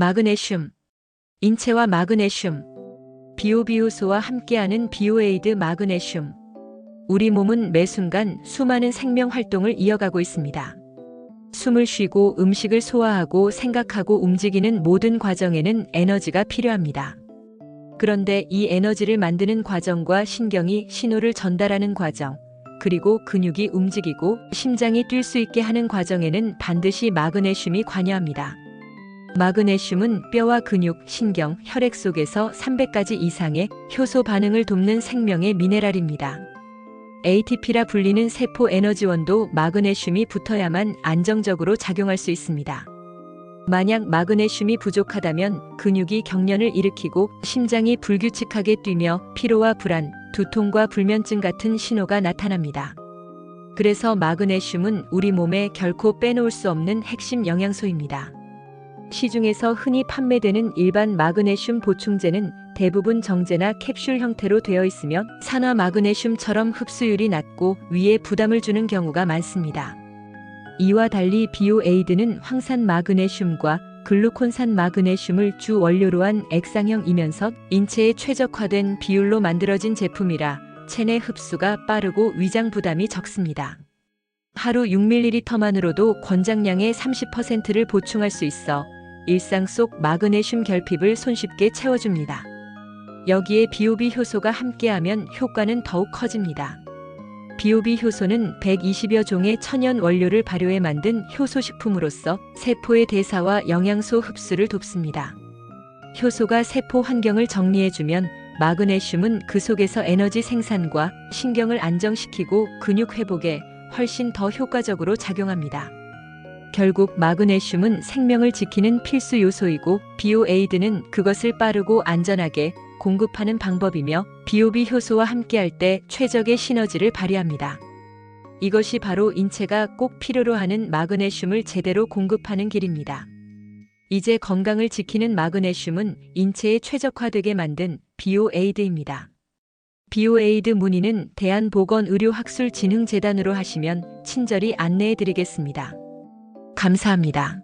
마그네슘. 인체와 마그네슘. 비오비효소와 함께하는 비오에이드 마그네슘. 우리 몸은 매 순간 수많은 생명 활동을 이어가고 있습니다. 숨을 쉬고 음식을 소화하고 생각하고 움직이는 모든 과정에는 에너지가 필요합니다. 그런데 이 에너지를 만드는 과정과 신경이 신호를 전달하는 과정, 그리고 근육이 움직이고 심장이 뛸 수 있게 하는 과정에는 반드시 마그네슘이 관여합니다. 마그네슘은 뼈와 근육, 신경, 혈액 속에서 300가지 이상의 효소 반응을 돕는 생명의 미네랄입니다. ATP라 불리는 세포 에너지원도 마그네슘이 붙어야만 안정적으로 작용할 수 있습니다. 만약 마그네슘이 부족하다면 근육이 경련을 일으키고 심장이 불규칙하게 뛰며 피로와 불안, 두통과 불면증 같은 신호가 나타납니다. 그래서 마그네슘은 우리 몸에 결코 빼놓을 수 없는 핵심 영양소입니다. 시중에서 흔히 판매되는 일반 마그네슘 보충제는 대부분 정제나 캡슐 형태로 되어 있으며 산화 마그네슘처럼 흡수율이 낮고 위에 부담을 주는 경우가 많습니다. 이와 달리 비오에이드는 황산 마그네슘과 글루콘산 마그네슘을 주 원료로 한 액상형이면서 인체에 최적화된 비율로 만들어진 제품이라 체내 흡수가 빠르고 위장 부담이 적습니다. 하루 6ml만으로도 권장량의 30%를 보충할 수 있어 일상 속 마그네슘 결핍을 손쉽게 채워줍니다. 여기에 비오비 효소가 함께하면 효과는 더욱 커집니다. 비오비 효소는 120여 종의 천연 원료를 발효해 만든 효소식품으로서 세포의 대사와 영양소 흡수를 돕습니다. 효소가 세포 환경을 정리해주면 마그네슘은 그 속에서 에너지 생산과 신경을 안정시키고 근육 회복에 훨씬 더 효과적으로 작용합니다. 결국 마그네슘은 생명을 지키는 필수 요소이고 비오에이드는 그것을 빠르고 안전하게 공급하는 방법이며 비오비 효소와 함께할 때 최적의 시너지를 발휘합니다. 이것이 바로 인체가 꼭 필요로 하는 마그네슘을 제대로 공급하는 길입니다. 이제 건강을 지키는 마그네슘은 인체에 최적화되게 만든 비오에이드입니다. 비오에이드 문의는 대한보건의료학술진흥재단으로 하시면 친절히 안내해 드리겠습니다. 감사합니다.